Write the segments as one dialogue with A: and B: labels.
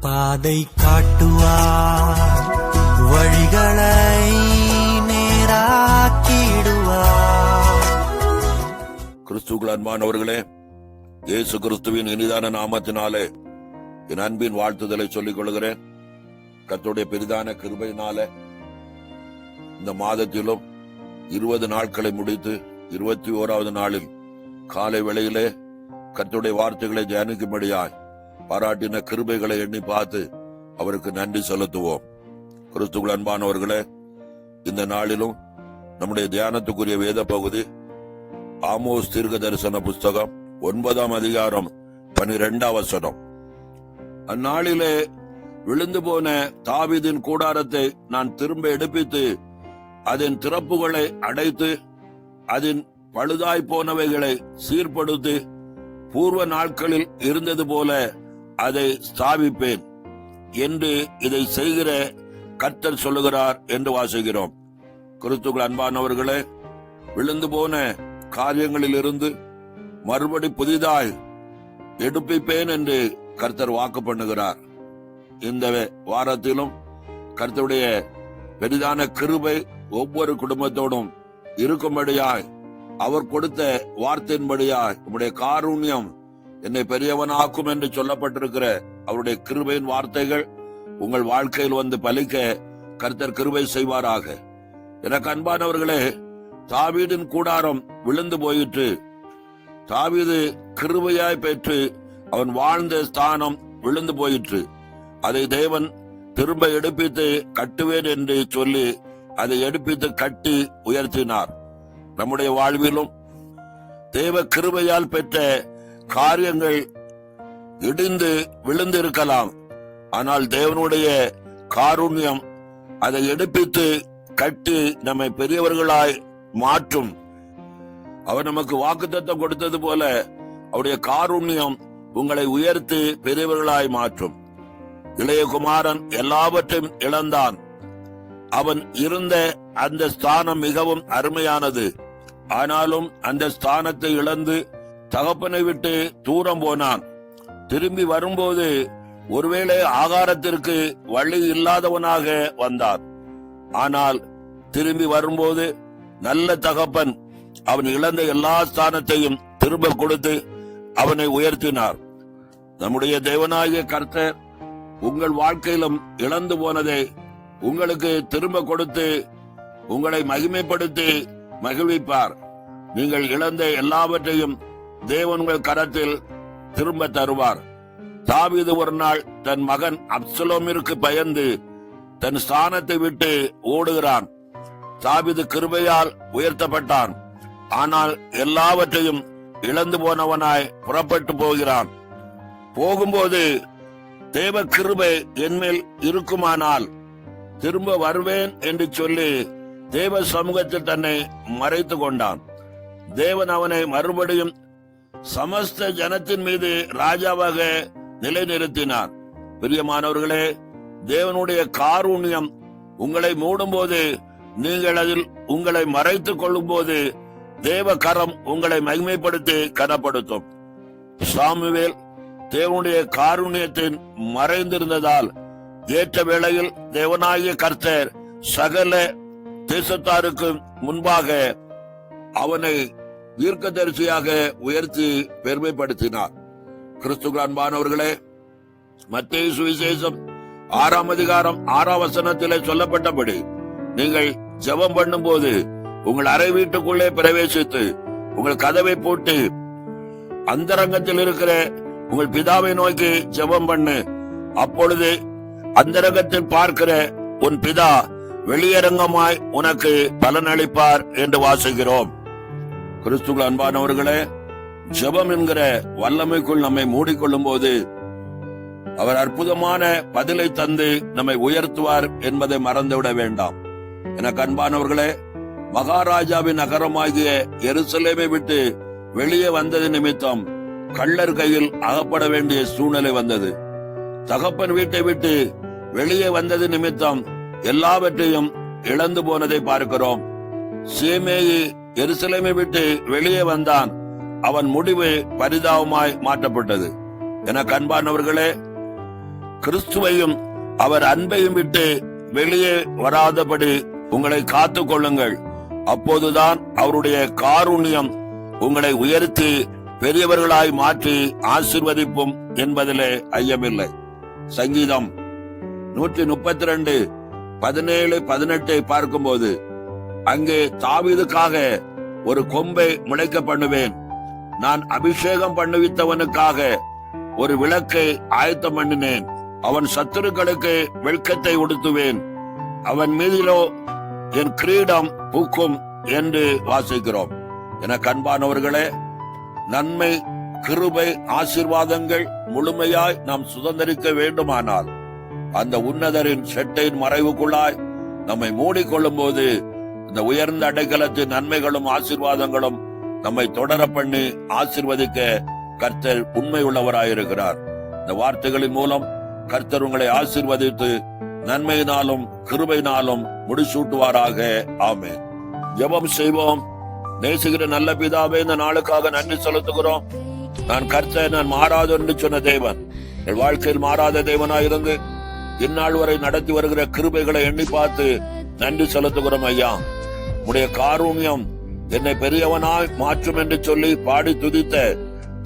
A: பாதை காட்டுவார் வழிகளை நேராக்கிடுவார்.
B: கிறிஸ்துக்குள் அன்பானவர்களே இயேசு கிறிஸ்துவின் இனிதான நாமத்தினாலே என் அன்பின் வாழ்த்துதலை சொல்லிக் கொள்கிறேன். கத்துடைய பெரிதான கிருபையினாலே இந்த மாதத்திலும் இருபது நாட்களை முடித்து இருபத்தி ஓராவது நாளில் காலை வேளையிலே கத்துடைய வார்த்தைகளை தியானிக்கும்படியாய் பாராட்டின கிருபைகளை எண்ணி பார்த்து அவருக்கு நன்றி செலுத்துவோம். கிறிஸ்துக்குள் அன்பானவர்களே இந்த நாளிலும் நம்முடைய தியானத்துக்குரிய வேத பகுதி ஆமோஸ் தீர்க்க தரிசன புஸ்தகம் ஒன்பதாம் அதிகாரம் பனிரெண்டாம் வசனம். அந்நாளிலே விழுந்து போன தாவிதின் கூடாரத்தை நான் திரும்ப எடுப்பித்து அதன் திறப்புகளை அடைத்து அதன் பழுதாய் போனவைகளை சீர்படுத்தி பூர்வ நாட்களில் இருந்தது போல அதை ஸ்தாபிப்பேன் என்று இதை செய்கிற கர்த்தர் சொல்லுகிறார் என்று வாசிக்கிறோம். கிறிஸ்துக்கள் அன்பானவர்களே விழுந்து போன காரியங்களில் இருந்து மறுபடி புதிதாய் எடுப்பிப்பேன் என்று கர்த்தர் வாக்கு பண்ணுகிறார். இந்த வாரத்திலும் கர்த்தருடைய பெரிதான கிருபை ஒவ்வொரு குடும்பத்தோடும் இருக்கும்படியாய் அவர் கொடுத்த வார்த்தையின்படியாய் நம்முடைய காரூண்யம் என்னை பெரியவனாக்கும் என்று சொல்லப்பட்டிருக்கிற அவருடைய கிருபையின் வார்த்தைகள் உங்கள் வாழ்க்கையில் வந்து பலிக்க கர்த்தர் கிருபை செய்வாராக. எனக்கு அன்பானவர்களே தாவீதின் கூடாரம் விழுந்து போயிற்று. தாவீது கிருபையாய் பெற்று அவன் வாழ்ந்த ஸ்தானம் விழுந்து போயிற்று. அதை தேவன் திரும்ப எடுப்பித்து கட்டுவேன் என்று சொல்லி அதை எடுப்பித்து கட்டி உயர்த்தினார். நம்முடைய வாழ்விலும் தேவ கிருபையால் பெற்ற காரியங்கள் இடிந்து விழுந்திருக்கலாம். ஆனால் தேவனுடைய காருண்யம் அதை எடுப்பித்து கட்டி நம்மை பெரியவர்களாய் மாற்றும். அவர் நமக்கு வாக்குத்தத்தம் கொடுத்தது போல அவருடைய காருண்யம் உங்களை உயர்த்தி பெரியவர்களாய் மாற்றும். இளைய குமாரன் எல்லாவற்றையும் இழந்தான். அவன் இருந்த அந்த ஸ்தானம் மிகவும் அருமையானது. ஆனாலும் அந்த ஸ்தானத்தை இழந்து தகப்பனை விட்டு தூரம் போனான். திரும்பி வரும்போது ஒருவேளை ஆகாரத்திற்கு வழி இல்லாதவனாக வந்தான். ஆனால் திரும்பி வரும்போது நல்ல தகப்பன் அவன் இழந்த எல்லா ஸ்தானத்தையும் திரும்ப கொடுத்து அவனை உயர்த்தினார். நம்முடைய தேவனாகிய கர்த்தர் உங்கள் வாழ்க்கையிலும் இழந்து போனதை உங்களுக்கு திரும்ப கொடுத்து உங்களை மகிமைப்படுத்தி மகிழ்விப்பார். நீங்கள் இழந்த எல்லாவற்றையும் தேவன் உங்கள் கரத்தில் திரும்ப தருவார். தாவீது ஒரு நாள் தன் மகன் அப்சலோமிற்கு பயந்து தன் ஸ்தானத்தை விட்டு ஓடுகிறான். தாவீது கிருபையால் உயர்த்தப்பட்டான். ஆனால் எல்லாவற்றையும் இழந்து போனவனாய் புறப்பட்டு போகிறான். போகும்போது தேவ கிருபை என்மேல் இருக்குமானால் திரும்ப வருவேன் என்று சொல்லி தேவ சமூகத்தில் தன்னை மறைத்து கொண்டான். தேவன் அவனை மறுபடியும் சமஸ்த ஜனத்தின் மீது ராஜாவாக நிலைநிறுத்தினார். பிரியமானவர்களே தேவனுடைய காரூண்யம் உங்களை மூடும்போது நீங்கள் அதில் உங்களை மறைத்துக் கொள்ளும் போது தேவ கரம் உங்களை மகிமைப்படுத்தி கனப்படுத்தும். சாமுவேல் தேவனுடைய காருண்யத்தின் மறைந்திருந்ததால் ஏற்ற வேளையில் தேவனாகிய கர்த்தர் சகல தேசத்தாருக்கு முன்பாக அவனை தீர்க்கதரிசியாக உயர்த்தி பெருமைப்படுத்தினார். கிறிஸ்துவ அன்பானவர்களே மத்திய சுவிசேஷம் ஆறாம் அதிகாரம் ஆறாம் வசனத்திலே சொல்லப்பட்டபடி நீங்கள் ஜெபம் பண்ணும்போது உங்கள் அறை வீட்டுக்குள்ளே பிரவேசித்து உங்கள் கதவை போட்டு அந்தரங்கத்தில் இருக்கிற உங்கள் பிதாவை நோக்கி ஜெபம் பண்ணு. அப்பொழுது அந்தரங்கத்தில் பார்க்கிற உன் பிதா வெளியரங்கமாய் உனக்கு பலனளிப்பார் என்று வாசிக்கிறோம் கிறிஸ்துகள் அன்பானவர்களே ஜெபம் என்கிற வல்லமைக்குள் நம்மை மூடிக்கொள்ளும் போது அவர் அற்புதமான பதிலை தந்து நம்மை உயர்த்துவார் என்பதை மறந்துவிட வேண்டாம். எனக்கு அன்பானவர்களே மகாராஜாவின் நகரமாகிய எருசலேமை விட்டு வெளியே வந்தது நிமித்தம் கள்ளர் கையில் அகப்பட வேண்டிய சூழ்நிலை வந்தது. தகப்பன் வீட்டை விட்டு வெளியே வந்தது நிமித்தம் எல்லாவற்றையும் இழந்து போனதை பார்க்கிறோம். சீமேயி எருசலேமை விட்டு வெளியே வந்தான். அவன் முடிவு பரிதாபமாய் மாற்றப்பட்டது. என கண்பானவர்களே கிறிஸ்துவையும் அவர் அன்பையும் விட்டு வெளியே வராதபடி உங்களை காத்து கொள்ளுங்கள். அப்போதுதான் அவருடைய காருண்யம் உங்களை உயர்த்தி பெரியவர்களாய் மாற்றி ஆசிர்வதிப்பும் என்பதிலே ஐயமில்லை. சங்கீதம் நூற்றி முப்பத்தி ரெண்டு பதினேழு பதினெட்டை பார்க்கும்போது அங்கே தாவீதுக்காக ஒரு கொம்பை முளைக்க பண்ணுவேன். நான் அபிஷேகம் பண்ணுவித்தவனுக்காக ஒரு விளக்கை ஆயத்தம் பண்ணினேன். அவன் சத்துருக்களுக்கு வெட்கத்தை உடுத்துவேன். அவன் மீதிலோ என் கிரீடம் பூக்கும் என்று வாசிக்கிறோம். என கண்பானவர்களே நன்மை கிருபை ஆசீர்வாதங்கள் முழுமையாய் நாம் சுதந்திரிக்க வேண்டுமானால் அந்த உன்னதரின் செட்டையின் மறைவுக்குள்ளாய் நம்மை மூடிக்கொள்ளும் போது இந்த உயர்ந்த அடைக்கலத்தின் நன்மைகளும் ஆசீர்வாதங்களும் நம்மை தொடர பண்ணி ஆசிர்வதிக்க கர்த்தர் உண்மை உள்ளவராயிருக்கிறார். இந்த வார்த்தைகளின் மூலம் கர்த்தர் உங்களை ஆசீர்வதித்து நன்மையினாலும் கிருபையினாலும் முடிசூட்டுவாராக. ஆமே ஜபம் செய்வோம். நேசுகிற நல்ல பிதாவே இந்த நாளுக்காக நன்றி செலுத்துகிறோம். நான் கர்த்தர் நான் மாறாத என்று சொன்ன தேவன். என் வாழ்க்கையில் மாறாத தேவனாயிருந்து இந்நாள் வரை நடத்தி வருகிற கிருபைகளை எண்ணி பார்த்து நன்றி செலுத்துகிறோம் ஐயா. உடைய காருண்யம் என்னை பெரியவனாய் மாற்றும் என்று சொல்லி பாடி துதித்த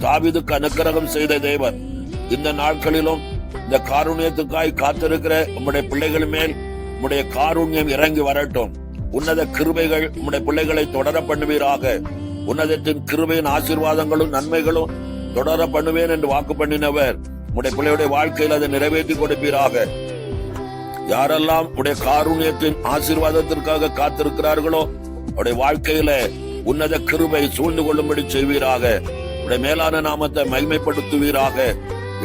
B: தாவிதுக்கு அனுக்கிரகம் செய்த தேவன். இந்த நாட்களிலும் இந்த காருண்யத்துக்காய் காத்திருக்கிற உம்முடைய பிள்ளைகள் மேல் உம்முடைய காரூண்யம் இறங்கி வரட்டும். உன்னத கிருபைகள் உம்முடைய பிள்ளைகளை தொடர பண்ணுவீராக. உன்னதத்தின் கிருபையின் ஆசீர்வாதங்களும் நன்மைகளும் தொடர பண்ணுவேன் என்று வாக்கு பண்ணினவர் உடைய பிள்ளையுடைய வாழ்க்கையில் அதை நிறைவேற்றி கொடுப்பீராக. யாரெல்லாம் உடைய காருண்யத்தின் ஆசீர்வாதத்திற்காக காத்திருக்கிறார்களோ அவருடைய வாழ்க்கையில உன்னத கிருபை சூழ்ந்து கொள்ளும்படி செய்வீராக. உடைய மேலான நாமத்தை மைமைப்படுத்துவீராக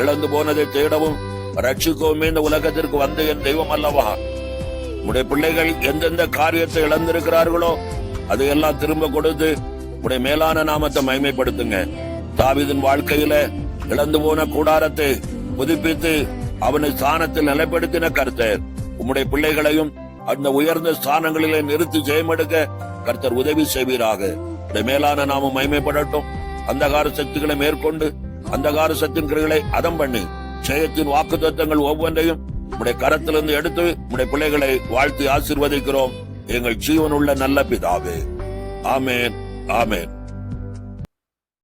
B: இழந்து போனதை தேடவும் ரட்சிக்கவுமே இந்த உலகத்திற்கு வந்த என் தெய்வம் அல்லவா? உடைய பிள்ளைகள் எந்தெந்த காரியத்தை இழந்திருக்கிறார்களோ அதையெல்லாம் திரும்ப கொடுத்து உடைய மேலான நாமத்தை மைமைப்படுத்துங்க தாவிதின் வாழ்க்கையில இழந்து போன கூடாரத்தை புதுப்பித்து அவனை ஸ்தானத்தில் நிலைப்படுத்தின கர்த்தர். உம்முடைய பிள்ளைகளையும் அந்த உயர்ந்த ஸ்தானங்களிலே நிறுத்தி ஜெயமெடுக்க கர்த்தர் உதவி செய்வீராக. உடைய மேலான நாமும் மைமைப்படட்டும் அந்தகார சக்திகளை மேற்கொண்டு அந்தகார சக்திகளை அதம் பண்ணி. ஜெயத்தின் வாக்கு தத்துவங்கள் ஒவ்வொன்றையும் உடைய கரத்திலிருந்து எடுத்து உடைய பிள்ளைகளை வாழ்த்தி ஆசிர்வதிக்கிறோம். எங்கள் ஜீவனுள்ள நல்ல பிதாவே. ஆமேன் ஆமேன்.